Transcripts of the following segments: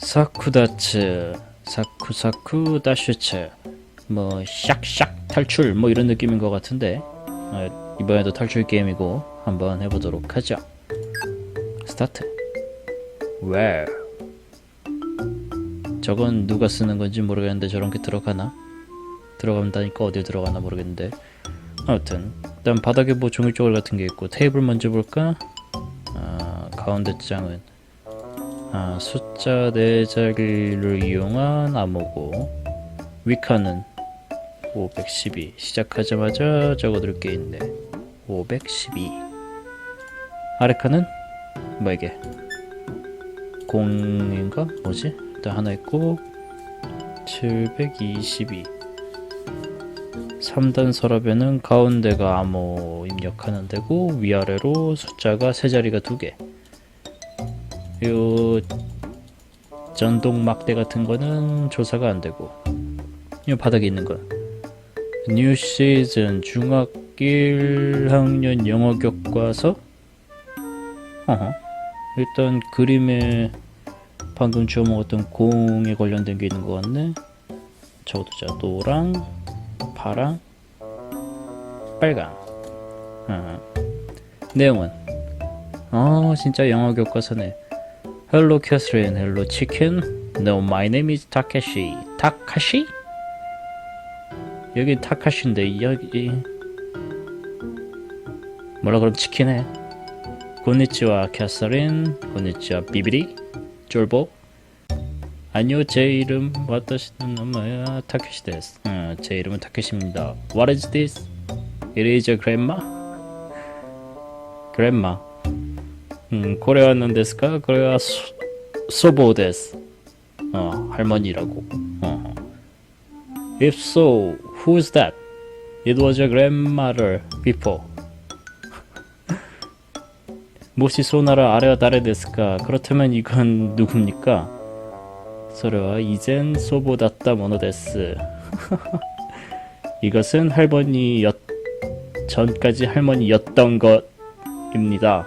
사쿠다츠 사쿠사쿠 다슈츠. 뭐 샥샥 탈출 뭐 이런 느낌인 것 같은데 어, 이번에도 탈출 게임이고 한번 해보도록 하죠. 스타트. 왜 저건 누가 쓰는 건지 모르겠는데 저런 게 들어가나? 들어간다니까 어디 들어가나 모르겠는데. 아무튼 일단 바닥에 뭐 종이조각 같은 게 있고 테이블 먼저 볼까? 아, 가운데 장은 아, 숫자 네 자리를 이용한 암호고 위카는 512 시작하자마자 적어둘 게 있네. 512 아레카는 뭐 이게? 공인가? 뭐지? 일단 하나 있고 722 3단 서랍에는 가운데가 암호 입력하는 데고 위아래로 숫자가 세 자리가 두개 요 전동 막대 같은 거는 조사가 안 되고 이 바닥에 있는 건 뉴 시즌 중학 1학년 영어 교과서? 어허. 일단 그림에 방금 주워 먹었던 공에 관련된 게 있는 것 같네. 저것도 자 노랑 파랑 빨강. 어. 내용은? 어 진짜 영어 교과서네 Hello Catherine, hello chicken. No, my name is Takashi. Takashi? 여기 타카시인데 여기 뭐라 그럼 치킨해. 고니치와 캐서린, 고니치와 비비리, 쫄보. 아니요, 제 이름 와타시는 엄마야 타케시 데스. 어, 제 이름은 타케시입니다. What is this? It is a grandma. grandma. 음, 고래왔는 데스까? 고래와 소, 소보 데스. 어, 할머니라고. 어. If so, who's that? It was your grandmother before. 모시 소나라 아래와 다레 데스까? 그렇다면 이건 누굽니까? 소래와 이젠 소보다따 모노 데스. 이것은 할머니였 전까지 할머니였던 것입니다.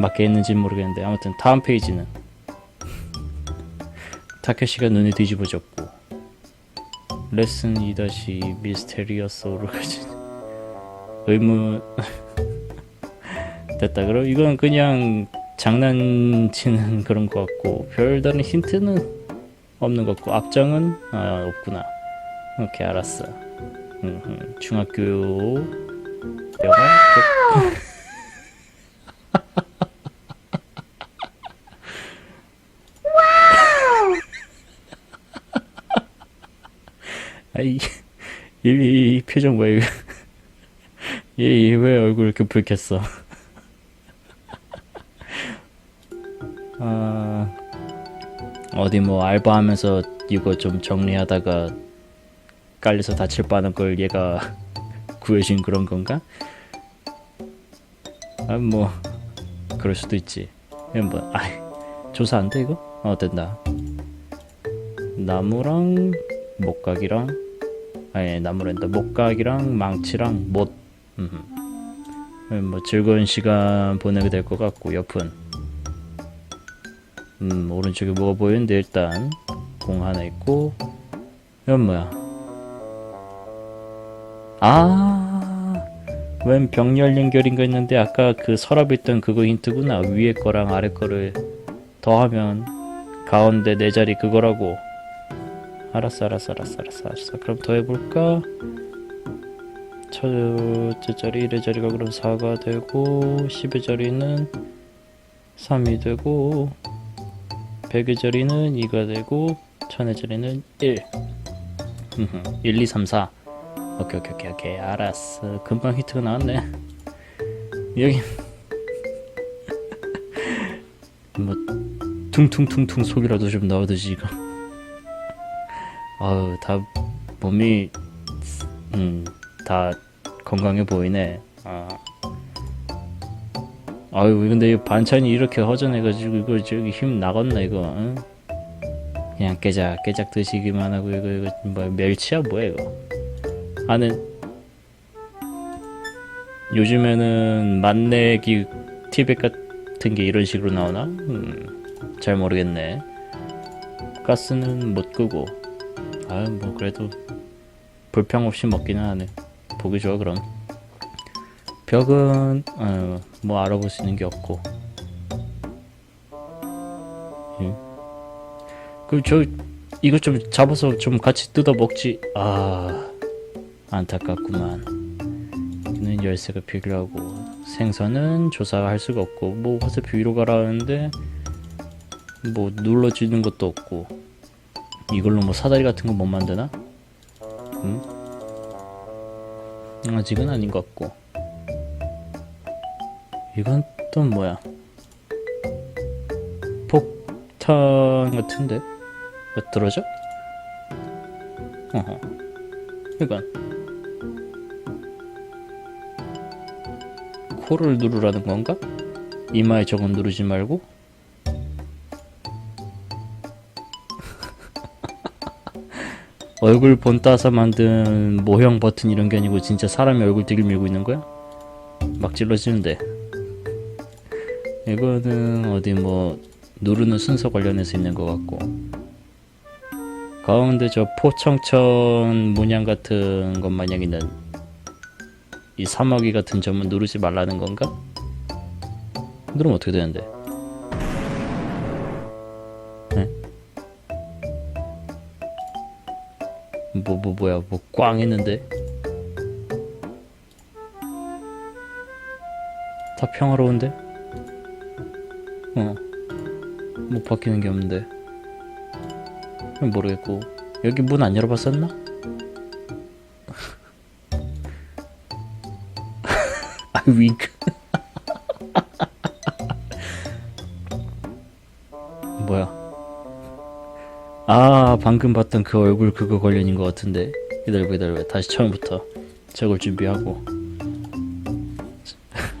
맞게 했는지 모르겠는데 아무튼 다음 페이지는 타케시가 눈이 뒤집어졌고 레슨 2- 미스테리어스 오르가진 의문 됐다. 그럼 이건 그냥 장난치는 그런 것 같고 별다른 힌트는 없는 것 같고 앞장은 아, 없구나. 오케이 알았어. 음흠, 중학교 영어 아이 이, 이, 이 표정 뭐야 이거 얘왜 얼굴 이렇게 붉겠어 아 어디 뭐 알바하면서 이거 좀 정리하다가 깔려서 다칠 뻔한 걸 얘가 구해준 그런 건가? 아 뭐 그럴 수도 있지 이건 뭐 아, 조사 안 돼 이거? 어 된다 나무랑 목각이랑 아니 나무랜다 목각이랑 망치랑 못. 음흠. 뭐 즐거운 시간 보내게 될 것 같고 옆은. 음 오른쪽에 뭐가 보이는데 일단 공 하나 있고 이건 뭐야? 아웬 병렬 연결인 거 있는데 아까 그 서랍에 있던 그거 힌트구나. 위에 거랑 아래 거를 더하면 가운데 네 자리 그거라고 알았어 알았어 알았어 알았어. 알았어. 그럼 더 해볼까? 첫째 자리 1의 자리가 그럼 4가 되고 10의 자리는 3이 되고 100의 자리는 2가 되고 1000의 자리는 1 1, 2, 3, 4 오케이 오케이 오케이 오케이. 알았어. 금방 히트가 나왔네. 여기. 뭐 퉁퉁퉁퉁 속이라도 좀 넣어두지 이거 아우 다 몸이 음다 건강해 보이네 아 아유 근데 이 반찬이 이렇게 허전해가지고 이거 저기 힘 나갔나 이거 응? 그냥 깨작 깨작 드시기만 하고 이거 이거 뭐 멸치야 뭐야 이거 아는 요즘에는 맛내기 티백 같은 게 이런 식으로 나오나? 음, 잘 모르겠네. 가스는 못 끄고. 아, 뭐 그래도 불평 없이 먹기는 하네. 보기 좋아 그럼. 벽은 어, 뭐 알아볼 수 있는 게 없고. 예. 그저 이거 좀 잡아서 좀 같이 뜯어 먹지. 아 안타깝구만. 는 열쇠가 필요하고 생선은 조사할 수가 없고 뭐 화살표 위로 가라는데 뭐 눌러지는 것도 없고 이걸로 뭐 사다리 같은 거 못 만드나? 응? 아직은 아닌 것 같고 이건 또 뭐야 폭탄 같은데 왜 떨어져? 어허 이건 코를 누르라는 건가? 이마에 저건 누르지 말고? 얼굴 본 따서 만든 모형 버튼 이런 게 아니고 진짜 사람의 얼굴 들이밀고 있는 거야? 막 찔러지는데 이거는 어디 뭐 누르는 순서 관련해서 있는 것 같고 가운데 저 포청천 문양 같은 것 마냥 있는 이 사마귀 같은 점은 누르지 말라는 건가? 누르면 어떻게 되는데? 뭐, 뭐, 뭐야, 뭐, 꽝 했는데? 다 평화로운데? 어. 뭐 바뀌는 게 없는데. 모르겠고. 여기 문 안 열어봤었나? 아, 윙크. 방금 봤던 그 얼굴 그거 관련인 것 같은데. 기다려봐, 기다려봐. 다시 처음부터 저걸 준비하고.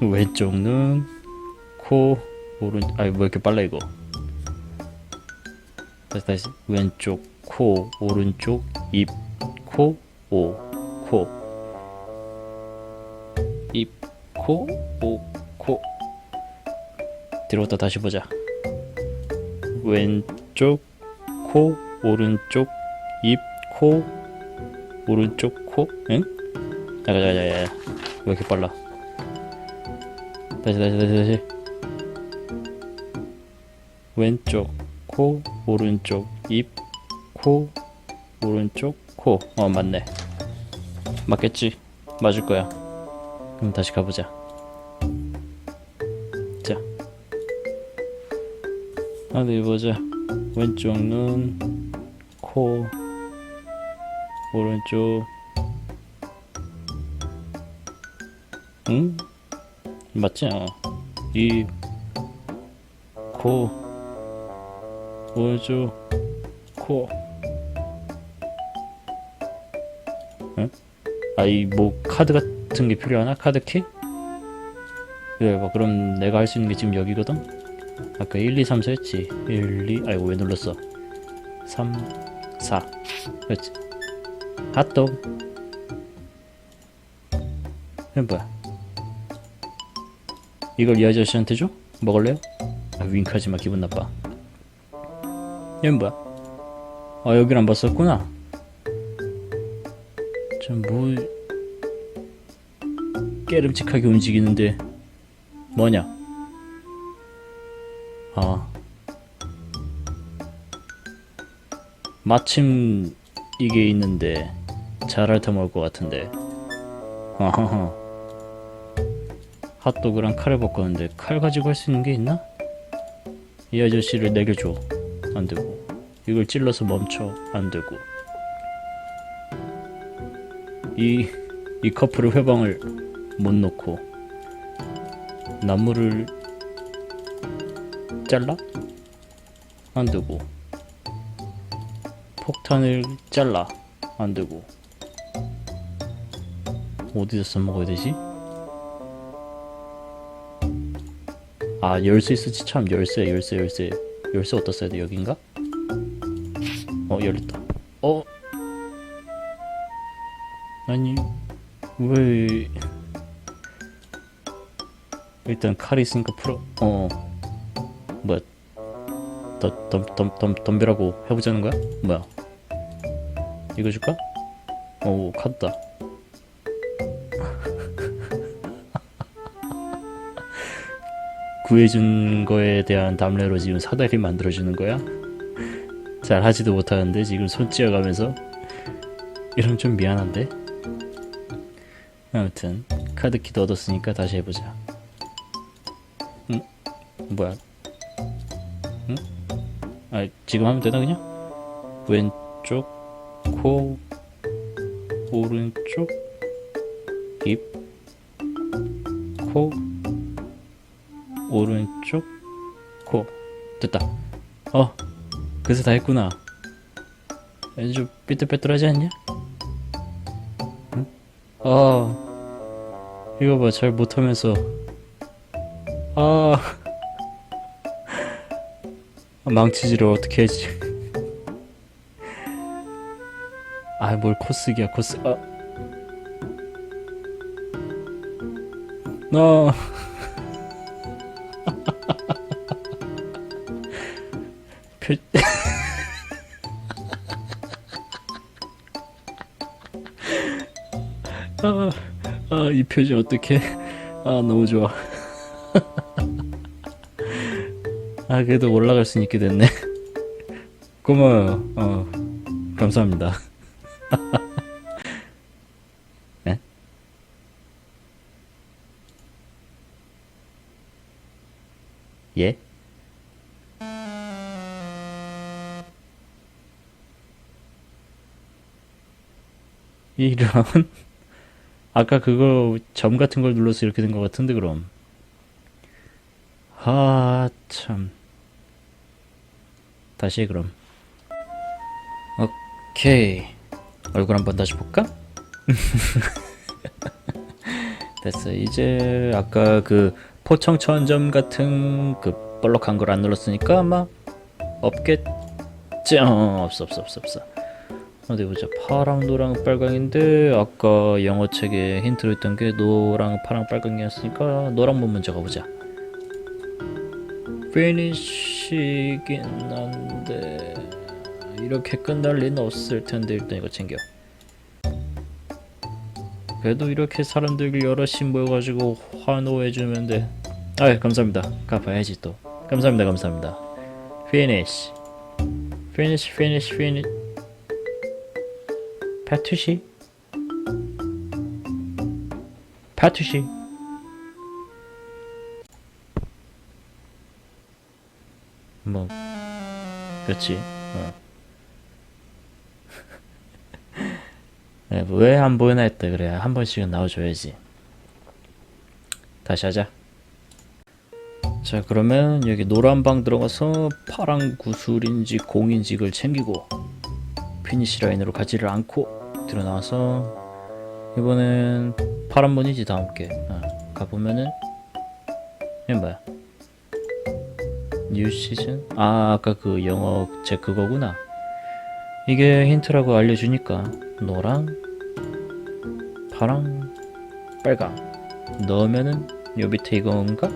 왼쪽 눈, 코, 오른, 아이, 뭐 이렇게 빨라, 이거. 다시, 다시. 왼쪽 코, 오른쪽 입, 코, 오, 코. 입, 코, 오, 코. 들어왔다 다시 보자. 왼쪽 코, 오른쪽 입, 코, 오른쪽 코. 응? 자자 자. 왜 이렇게 빨라? 다시 다시 다시 다시. 왼쪽 코, 오른쪽 입, 코, 오른쪽 코. 어 맞네. 맞겠지? 맞을 거야. 그럼 다시 가보자. 자. 어디 보자. 왼쪽 눈, 코, 오른쪽. 응? 맞지? 어. 입, 코, 오른쪽, 코. 응? 아 이 뭐 카드 같은 게 필요하나? 카드 키? 그래 봐 그럼 내가 할 수 있는 게 지금 여기거든? 아까 1, 2, 3, 4 했지 1, 2, 아이고 왜 눌렀어 3, 4 그렇지 핫도그 이건 뭐야 이걸 이 아저씨한테 줘? 먹을래요? 아 윙크하지마 기분 나빠 얘는 뭐야? 아 여길 안 봤었구나 좀뭐 깨름직하게 움직이는데 뭐냐? 아 마침 이게 있는데 잘 핥아먹을 것 같은데. 아하하. 핫도그랑 칼을 바꿨는데 칼 가지고 할 수 있는 게 있나? 이 아저씨를 내려줘. 안 되고. 이걸 찔러서 멈춰. 안 되고. 이, 이 커플의 회방을 못 놓고 나무를 잘라? 안 두고 폭탄을 잘라 안 두고. 어디서 써먹어야 되지? 아 열쇠 있었지. 참 열쇠 열쇠 열쇠. 열쇠 어디다 써야 돼? 여긴가? 어 열렸다. 어? 아니 왜 일단 칼이 있으니까 풀어. 어 뭐야? 더, 덤, 덤, 덤, 덤벼라고 해보자는 거야? 뭐야 이거 줄까? 오 카드다 구해준 거에 대한 담례로 지금 사다리 만들어주는 거야? 잘 하지도 못하는데 지금 손 찧어가면서 이러면 좀 미안한데? 아무튼 카드키도 얻었으니까 다시 해보자 응? 뭐야 응? 아 지금 하면 되나 그냥? 왼쪽 코 오른쪽 입 코 오른쪽 코. 됐다. 어 그래서 다 했구나. 좀 삐뚤빼뚤하지 않냐? 응? 아 이거 봐. 잘 못하면서. 아. 망치질을 어떻게 하지 아 뭘 코스기야 코스 아 나. 표... 아, 아, 이 표정 어떡해. 아, 너무 좋아. 아, 그래도 올라갈 수 있게 됐네. 고마워요. 어, 감사합니다. 이런 아까 그거 점 같은 걸 눌러서 이렇게 된 것 같은데 그럼. 아 참. 다시 해 그럼. 오케이. 얼굴 한번 다시 볼까? 됐어. 이제 아까 그 포청 천점 같은 그 볼록한 걸 안 눌렀으니까 아마 없겠지 어, 없어 없어 없어 없어 어디 보자 파랑 노랑 빨강인데 아까 영어책에 힌트로 있던 게 노랑 파랑 빨강이었으니까 노랑 먼저 가보자. 피니쉬긴 한데 이렇게 끝날 리는 없을 텐데 일단 이거 챙겨. 그래도 이렇게 사람들 여럿이 모여가지고 환호해주면 돼. 아이 감사합니다. 갚아야지 또. 감사합니다 감사합니다. 피니쉬 피니쉬 피니쉬 피니쉬 파투시? 파투시. 뭐 그렇지. 어. 네, 왜안 보이나 했다 그래 한 번씩은 나와줘야지. 다시 하자. 자 그러면 여기 노란 방 들어가서 파란 구슬인지 공인지 그걸 챙기고 피니시 라인으로 가지를 않고 들어 나와서 이번엔 파란 번이지 다음 게 어, 가보면은 이게 뭐야? 뉴 시즌? 아 아까 그 영어 제 그거구나. 이게 힌트라고 알려주니까 노랑 파랑 빨강 넣으면은 요 밑에 이건가?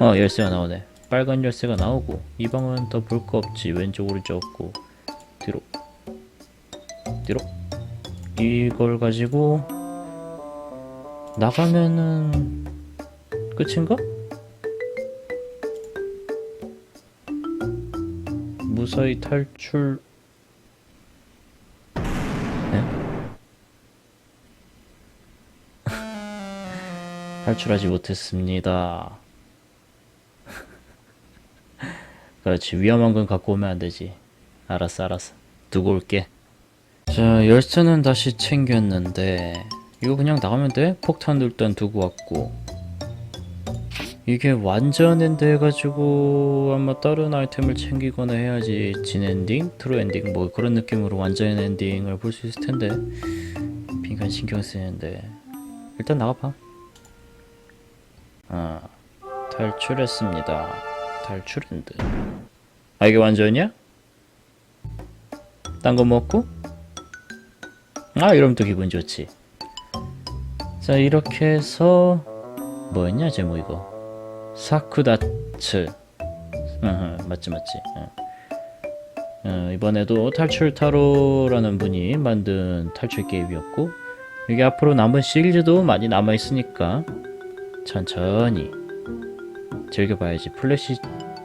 어 열쇠가 나오네. 빨간 열쇠가 나오고 이 방은 더 볼 거 없지. 왼쪽 오른쪽 없고 뒤로. 뒤로 이걸 가지고 나가면은 끝인가? 무사히 탈출. 네? 탈출하지 못했습니다. 그렇지. 위험한 건 갖고 오면 안 되지. 알았어 알았어. 두고 올게 자 열쇠는 다시 챙겼는데 이거 그냥 나가면 돼? 폭탄도 일단 두고 왔고 이게 완전 엔드 해가지고 아마 다른 아이템을 챙기거나 해야지 진 엔딩, 트루 엔딩 뭐 그런 느낌으로 완전 엔딩을 볼 수 있을 텐데 빈칸 신경 쓰이는데 일단 나가봐. 아 탈출했습니다. 탈출 엔드. 아 이게 완전이야? 딴 거 먹고? 아 이러면 또 기분 좋지. 자 이렇게 해서 뭐였냐 제목 이거. 사쿠다츠 어, 맞지 맞지 어. 어, 이번에도 탈출 타로라는 분이 만든 탈출 게임이었고 이게 앞으로 남은 시리즈도 많이 남아 있으니까 천천히 즐겨봐야지 플래시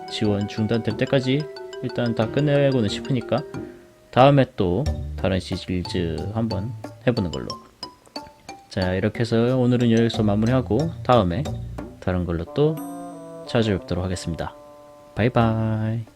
지원 중단될 때까지 일단 다 끝내고는 싶으니까 다음에 또 다른 시리즈 한번 해보는 걸로 자 이렇게 해서 오늘은 여기서 마무리하고 다음에 다른 걸로 또 찾아뵙도록 하겠습니다. 바이바이.